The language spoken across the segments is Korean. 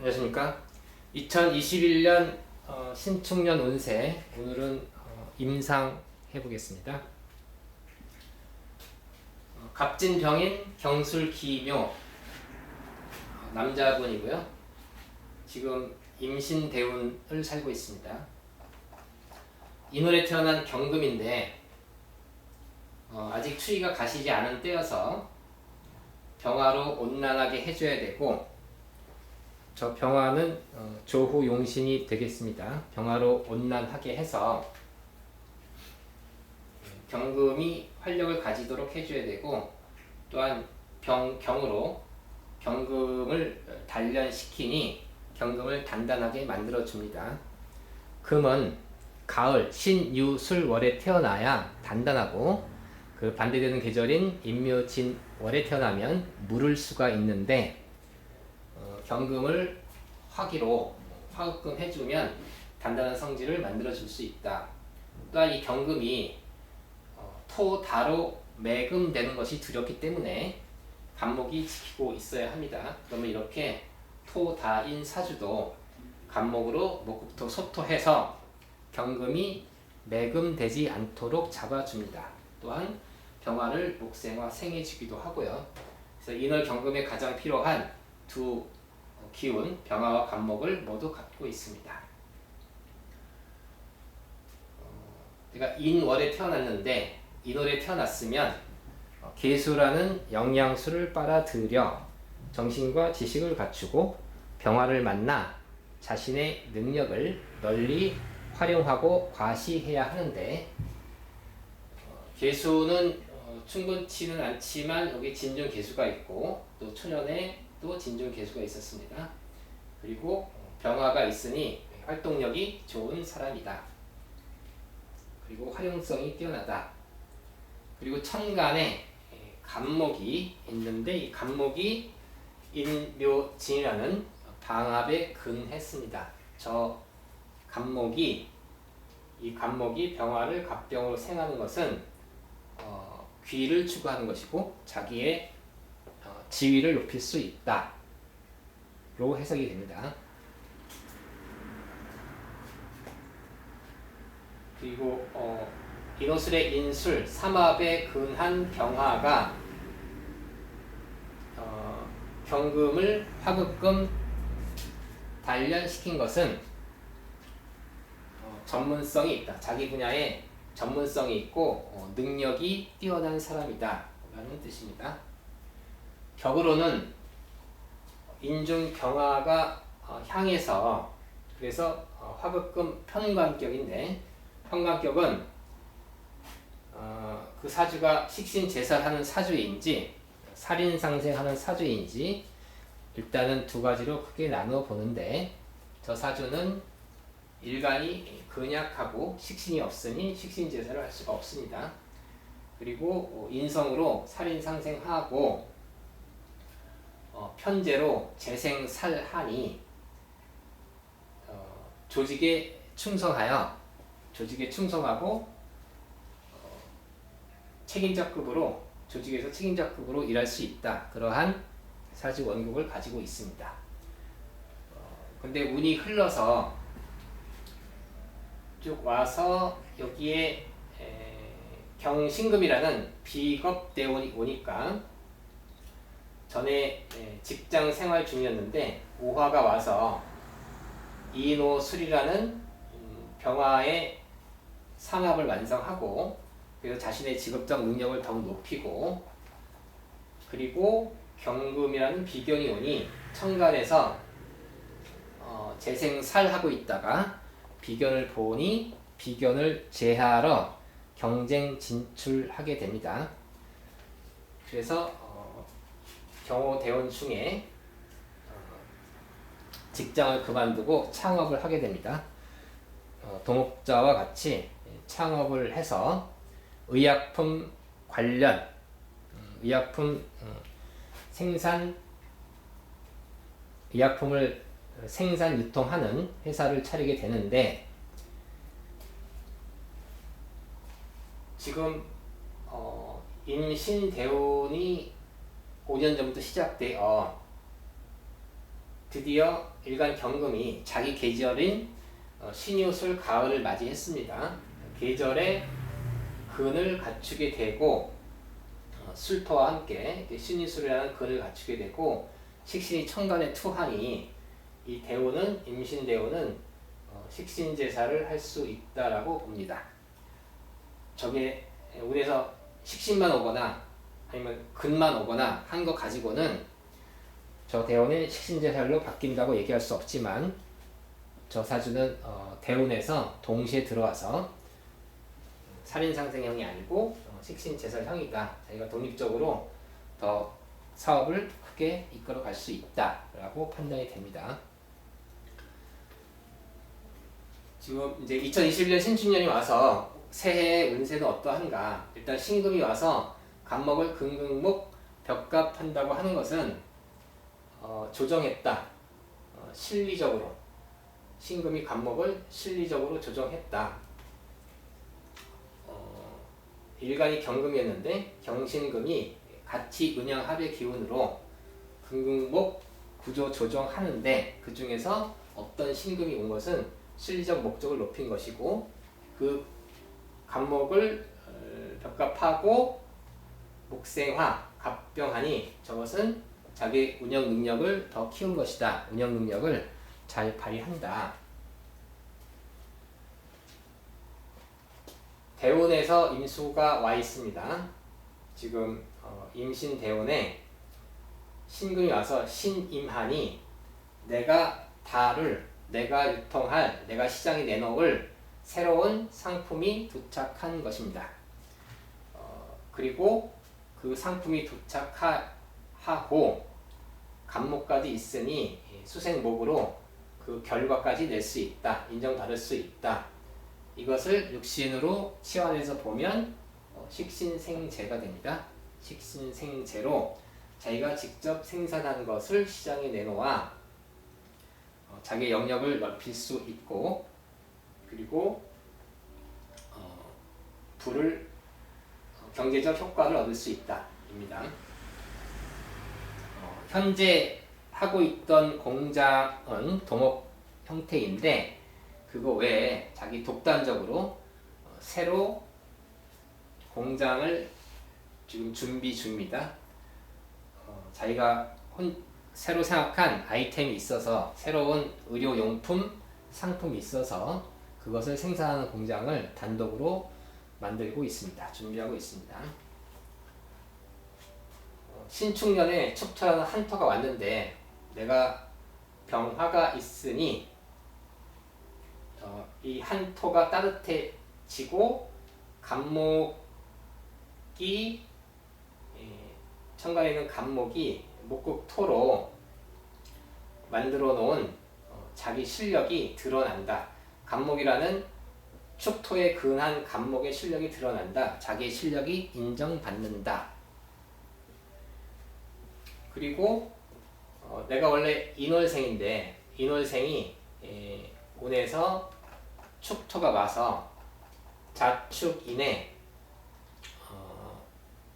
안녕하십니까. 2021년 어, 신축년 운세 오늘은 어, 임상 해보겠습니다. 어, 갑진병인 경술기묘 어, 남자분이고요. 지금 임신대운을 살고 있습니다. 인월에 태어난 경금인데 어, 아직 추위가 가시지 않은 때여서 병화로 온난하게 해줘야 되고 저 병화는 어, 조후 용신이 되겠습니다. 병화로 온난하게 해서 경금이 활력을 가지도록 해줘야 되고 또한 병, 경으로 경금을 단련시키니 경금을 단단하게 만들어 줍니다. 금은 가을 신유술월에 태어나야 단단하고 그 반대되는 계절인 임묘진월에 태어나면 무를 수가 있는데 어, 경금을 화기로 화급금 해주면 단단한 성질을 만들어 줄 수 있다. 또한 이 경금이 어, 토, 다로 매금되는 것이 두렵기 때문에 간목이 지키고 있어야 합니다. 그러면 이렇게 토, 다 인 사주도 간목으로 목금토, 소토해서 경금이 매금되지 않도록 잡아줍니다. 또한 병화를 목생화 생해주기도 하고요. 그래서 인월 경금에 가장 필요한 두 기운, 병화와 간목을 모두 갖고 있습니다. 어, 내가 인월에 태어났는데 인월에 태어났으면 어, 계수라는 영양수를 빨아들여 정신과 지식을 갖추고 병화를 만나 자신의 능력을 널리 활용하고 과시해야 하는데 어, 계수는 어, 충분치는 않지만 여기 진중 계수가 있고 또 초년에 또 진중 계수가 있었습니다. 그리고 병화가 있으니 활동력이 좋은 사람이다. 그리고 활용성이 뛰어나다. 그리고 천간에 간목이 있는데 이 간목이 인묘진이라는 방압에 근했습니다. 저 간목이 이 간목이 병화를 갑병으로 생하는 것은 어, 귀를 추구하는 것이고 자기의 어, 지위를 높일 수 있다. 로 해석이 됩니다. 그리고 어, 인호술의 인술, 삼합에 근한 병화가 어, 경금을 화급금 단련시킨 것은 어, 전문성이 있다. 자기 분야에 전문성이 있고 어, 능력이 뛰어난 사람이다. 라는 뜻입니다. 격으로는 인중 경화가 어, 향해서 그래서 어, 화급금 편관격인데 편관격은 어, 그 사주가 식신 제살하는 사주인지 살인 상생하는 사주인지 일단은 두 가지로 크게 나누어 보는데 저 사주는 일간이 근약하고 식신이 없으니 식신 제사를 할 수가 없습니다. 그리고 인성으로 살인 상생하고 어, 편제로 재생살하니 어, 조직에 충성하여 조직에 충성하고 어, 책임자급으로 조직에서 책임자급으로 일할 수 있다. 그러한 사지 원국을 가지고 있습니다. 어, 근데 운이 흘러서 쭉 와서 여기에 에, 경신금이라는 비겁대원이 오니까 전에 직장 생활 중이었는데 오화가 와서 이노술이라는 음, 병화의 상합을 완성하고 그래서 자신의 직업적 능력을 더욱 높이고 그리고 경금이라는 비견이 오니 천간에서 어, 재생살하고 있다가 비견을 보니 비견을 제하러 경쟁 진출하게 됩니다. 그래서 경호 대원 중에 어, 직장을 그만두고 창업을 하게 됩니다. 어, 동업자와 같이 창업을 해서 의약품 관련 음, 의약품 음, 생산 의약품을 생산 유통하는 회사를 차리게 되는데 지금 어, 임신대운이 5년 전부터 시작되어 드디어 일간 경금이 자기 계절인 어, 신유술 가을을 맞이했습니다. 계절에 근을 갖추게 되고 어, 술토와 함께 신유술이라는 근을 갖추게 되고 식신이 천간에 투하니 이 대우는 임신 대우는 어, 식신 제사를 할 수 있다라고 봅니다. 저게 운에서 식신만 오거나 아니면 근만 오거나 한 거 가지고는 저 대운은 식신제살로 바뀐다고 얘기할 수 없지만 저 사주는 어, 대운에서 동시에 들어와서 살인상생형이 아니고 어, 식신제살형이다. 자기가 독립적으로 더 사업을 크게 이끌어 갈 수 있다라고 판단이 됩니다. 지금 이제 2021년 신축년이 와서 새해 운세는 어떠한가? 일단 신금이 와서 간목을 금금목 벽갑한다고 하는 것은 어, 조정했다. 어, 실리적으로 신금이 간목을 실리적으로 조정했다. 어, 일간이 경금이었는데 경신금이 같이 은양 합의 기운으로 금금목 구조 조정하는데 그 중에서 어떤 신금이 온 것은 실리적 목적을 높인 것이고 그 간목을 어, 벽갑하고 목생화 갑병하니 저것은 자기 운영 능력을 더 키운 것이다. 운영 능력을 잘 발휘한다. 대운에서 임수가 와 있습니다. 지금 어, 임신 대운에 신금이 와서 신임하니 내가 다를 내가 유통할 내가 시장에 내놓을 새로운 상품이 도착한 것입니다. 어, 그리고 그 상품이 도착하고 간목까지 있으니 수생목으로 그 결과까지 낼 수 있다. 인정받을 수 있다. 이것을 육신으로 치환해서 보면 어, 식신생재가 됩니다. 식신생재로 자기가 직접 생산한 것을 시장에 내놓아 어, 자기 영역을 넓힐 수 있고 그리고 어, 불을 어, 경제적 효과를 얻을 수 있다입니다. 어, 현재 하고 있던 공장은 동업 형태인데 그거 외에 자기 독단적으로 어, 새로 공장을 지금 준비 중입니다. 어, 자기가 혼, 새로 생각한 아이템이 있어서 새로운 의료용품 상품이 있어서 그것을 생산하는 공장을 단독으로 만들고 있습니다. 준비하고 있습니다. 어, 신축년에 축토라는 한터가 왔는데 내가 병화가 있으니 어, 이 한토가 따뜻해지고 간목이 예, 천간에 있는 간목이 목국토로 만들어 놓은 어, 자기 실력이 드러난다. 간목이라는 축토에 근한 간목의 실력이 드러난다. 자기의 실력이 인정받는다. 그리고 어, 내가 원래 인월생인데 인월생이 에, 운에서 축토가 와서 자축인에 어,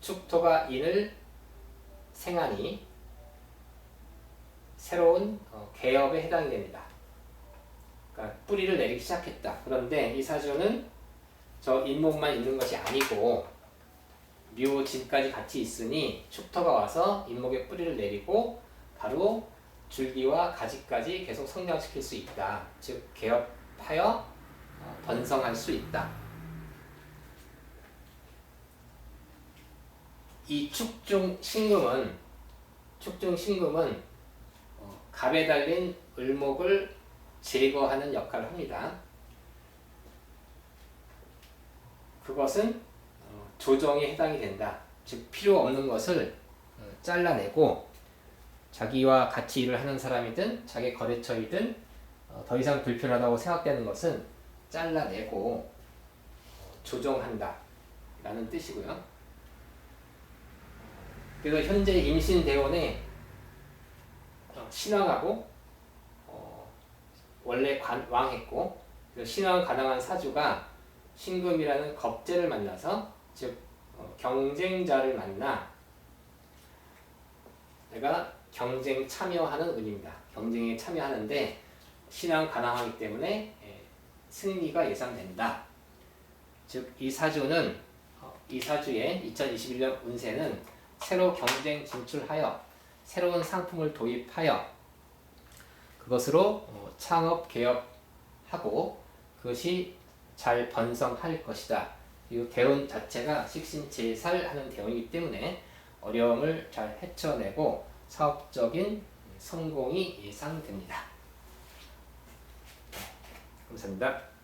축토가 인을 생하니 새로운 어, 개업에 해당이 됩니다. 그러니까 뿌리를 내리기 시작했다. 그런데 이 사주는 저 잇목만 있는 것이 아니고 묘진까지 같이 있으니 축토가 와서 잇목에 뿌리를 내리고 바로 줄기와 가지까지 계속 성장시킬 수 있다. 즉 개업하여 어, 번성할 수 있다. 이 축중 신금은 축중 신금은 어, 갑에 달린 을목을 제거하는 역할을 합니다. 그것은 어, 조정에 해당이 된다. 즉 필요 없는 것을 어, 잘라내고 자기와 같이 일을 하는 사람이든 자기 거래처이든 어, 더 이상 불편하다고 생각되는 것은 잘라내고 조정한다 라는 뜻이고요. 그래서 현재 임신 대원에 신앙하고 어, 원래 관, 왕했고 신앙 가능한 사주가 신금이라는 겁재를 만나서 즉 어, 경쟁자를 만나 내가 경쟁 참여하는 운입니다. 경쟁에 참여하는데 신앙 가능하기 때문에 예, 승리가 예상된다. 즉 이 사주는 어, 이 사주의 2021년 운세는 새로 경쟁 진출하여 새로운 상품을 도입하여 그것으로 어, 창업 개업하고 그것이 잘 번성할 것이다. 이 대운 자체가 식신제살하는 대운이기 때문에 어려움을 잘 헤쳐내고 사업적인 성공이 예상됩니다. 감사합니다.